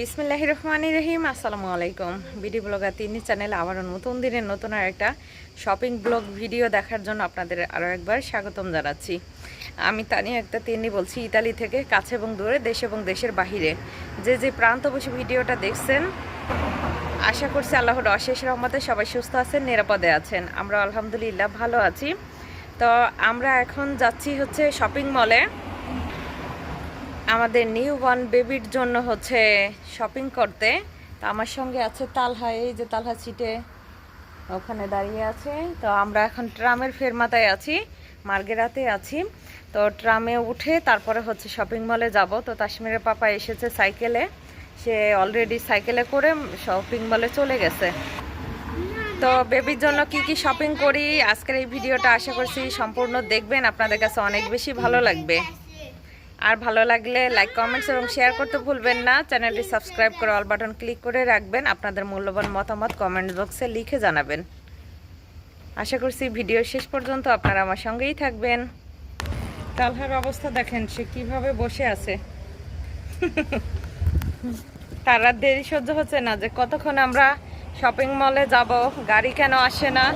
বিসমিল্লাহ রহমান রহিম, আসসালামু আলাইকুম। বিডি ব্লগার তিনি চ্যানেল আবারও নতুন দিনের নতুন আর একটা শপিং ব্লগ ভিডিও দেখার জন্য আপনাদের আরও একবার স্বাগতম জানাচ্ছি। আমি তানিয়া একটা তিনি বলছি, ইতালি থেকে কাছে এবং দূরে, দেশ এবং দেশের বাহিরে। যে যে প্রান্ত বসে ভিডিওটা দেখছেন, আশা করছি আল্লাহর অশেষ রহমতে সবাই সুস্থ আছেন, নিরাপদে আছেন। আমরা আলহামদুলিল্লাহ ভালো আছি। তো আমরা এখন যাচ্ছি হচ্ছে শপিং মলে। আমাদের নিউ ওয়ান বেবির জন্য হচ্ছে শপিং করতে। তো আমার সঙ্গে আছে তালহা, এই যে তালহা সিটে ওখানে দাঁড়িয়ে আছে। তো আমরা এখন ট্রামের ফেরমাতায় আছি, মার্গেরাতে আছি। তো ট্রামে উঠে তারপরে হচ্ছে শপিং মলে যাব। তো কাশ্মীরের পাপা এসেছে সাইকেলে সে অলরেডি সাইকেলে করে শপিং মলে চলে গেছে। তো বেবির জন্য কি কি শপিং করি, আজকের এই ভিডিওটা আশা করছি সম্পূর্ণ দেখবেন। আপনাদের কাছে অনেক বেশি ভালো লাগবে। আর ভালো লাগলে লাইক কমেন্টস এবং শেয়ার করতে ভুলবেন না। চ্যানেলটি সাবস্ক্রাইব করে অল বাটন ক্লিক করে রাখবেন। আপনাদের মূল্যবান মতামত কমেন্ট বক্সে লিখে জানাবেন। আশা করছি ভিডিও শেষ পর্যন্ত আপনারা আমার সঙ্গেই থাকবেন। তালহার অবস্থা দেখেন, সে কীভাবে বসে আছে। তার দেরি সহ্য হচ্ছে না যে কতক্ষণ আমরা শপিং মলে যাব, গাড়ি কেন আসে না।